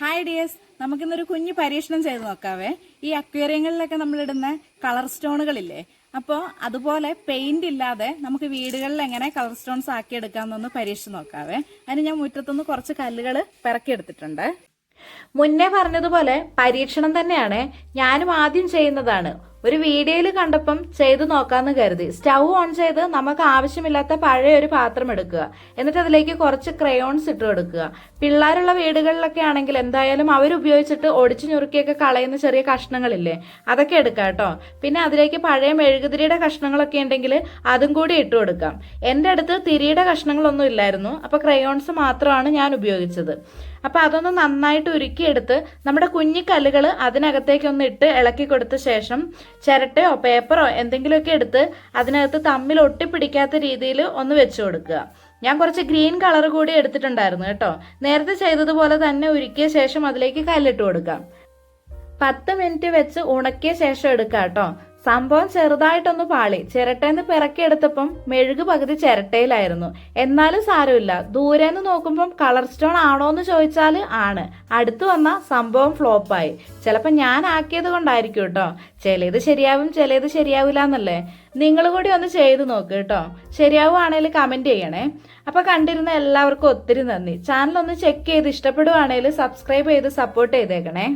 Hi dears നമുക്കിന്നൊരു കുഞ്ഞു പരീക്ഷണം ചെയ്ത് നോക്കാവേ. ഈ അക്വേറിയങ്ങളിലൊക്കെ നമ്മളിടുന്ന കളർ സ്റ്റോണുകളില്ലേ? അപ്പോൾ അതുപോലെ പെയിന്റ് ഇല്ലാതെ നമുക്ക് വീടുകളിൽ എങ്ങനെ കളർ സ്റ്റോൺസ് ആക്കിയെടുക്കാമെന്നൊന്ന് പരീക്ഷിച്ച് നോക്കാവേ. അതിന് ഞാൻ മുറ്റത്തുനിന്ന് കുറച്ച് കല്ലുകൾ പിറക്കിയെടുത്തിട്ടുണ്ട്. മുന്നേ പറഞ്ഞതുപോലെ പരീക്ഷണം തന്നെയാണ് ഞാനും ആദ്യം ചെയ്യുന്നതാണ്. ഒരു വീഡിയോയിൽ കണ്ടപ്പം ചെയ്തു നോക്കാന്ന് കരുതി. സ്റ്റൗ ഓൺ ചെയ്ത് നമുക്ക് ആവശ്യമില്ലാത്ത പഴയ ഒരു പാത്രം എടുക്കുക. എന്നിട്ട് അതിലേക്ക് കുറച്ച് ക്രയോൺസ് ഇട്ട് കൊടുക്കുക. പിള്ളേരുള്ള വീടുകളിലൊക്കെ ആണെങ്കിൽ എന്തായാലും അവരുപയോഗിച്ചിട്ട് ഒടിച്ചു ഞുറുക്കിയൊക്കെ കളയുന്ന ചെറിയ കഷ്ണങ്ങളില്ലേ അതൊക്കെ എടുക്കാം കേട്ടോ. പിന്നെ അതിലേക്ക് പഴയ മെഴുകുതിരിയുടെ കഷ്ണങ്ങളൊക്കെ ഉണ്ടെങ്കിൽ അതും കൂടി ഇട്ട് കൊടുക്കാം. എന്റെ അടുത്ത് തിരിയുടെ കഷ്ണങ്ങളൊന്നും ഇല്ലായിരുന്നു. അപ്പോൾ ക്രയോൺസ് മാത്രമാണ് ഞാൻ ഉപയോഗിച്ചത്. അപ്പോൾ അതൊന്ന് നന്നായിട്ട് ഉരുക്കിയെടുത്ത് നമ്മുടെ കുഞ്ഞിക്കല്ലുകൾ അതിനകത്തേക്കൊന്ന് ഇട്ട് ഇളക്കി കൊടുത്ത ശേഷം ചിരട്ടയോ പേപ്പറോ എന്തെങ്കിലുമൊക്കെ എടുത്ത് അതിനകത്ത് തമ്മിൽ ഒട്ടിപ്പിടിക്കാത്ത രീതിയിൽ ഒന്ന് വെച്ചു കൊടുക്കുക. ഞാൻ കുറച്ച് ഗ്രീൻ കളർ കൂടി എടുത്തിട്ടുണ്ടായിരുന്നു കേട്ടോ. നേരത്തെ ചെയ്തതുപോലെ തന്നെ ഉരുക്കിയ ശേഷം അതിലേക്ക് കല്ലിട്ട് കൊടുക്കാം. പത്ത് മിനിറ്റ് വെച്ച് ഉണക്കിയ ശേഷം എടുക്കാം കേട്ടോ. സംഭവം ചെറുതായിട്ടൊന്ന് പാളി. ചിരട്ടേന്ന് പിറക്കിയെടുത്തപ്പം മെഴുക് പകുതി ചിരട്ടയിലായിരുന്നു. എന്നാലും സാരമില്ല. ദൂരെന്ന് നോക്കുമ്പം കളർ സ്റ്റോൺ ആണോ എന്ന് ചോദിച്ചാൽ ആണ്. അടുത്ത് വന്ന സംഭവം ഫ്ലോപ്പായി. ചിലപ്പോൾ ഞാൻ ആക്കിയത് കൊണ്ടായിരിക്കും കേട്ടോ. ചിലത് ശരിയാവും ചിലത് ശരിയാവില്ല എന്നല്ലേ നിങ്ങൾ കൂടി ഒന്ന് ചെയ്ത് നോക്ക് കേട്ടോ. ശരിയാവുകയാണെങ്കിൽ കമന്റ് ചെയ്യണേ. അപ്പോൾ കണ്ടിരുന്ന എല്ലാവർക്കും ഒത്തിരി നന്ദി. ചാനൽ ഒന്ന് ചെക്ക് ചെയ്ത് ഇഷ്ടപ്പെടുവാണെങ്കിൽ സബ്സ്ക്രൈബ് ചെയ്ത് സപ്പോർട്ട് ചെയ്തേക്കണേ.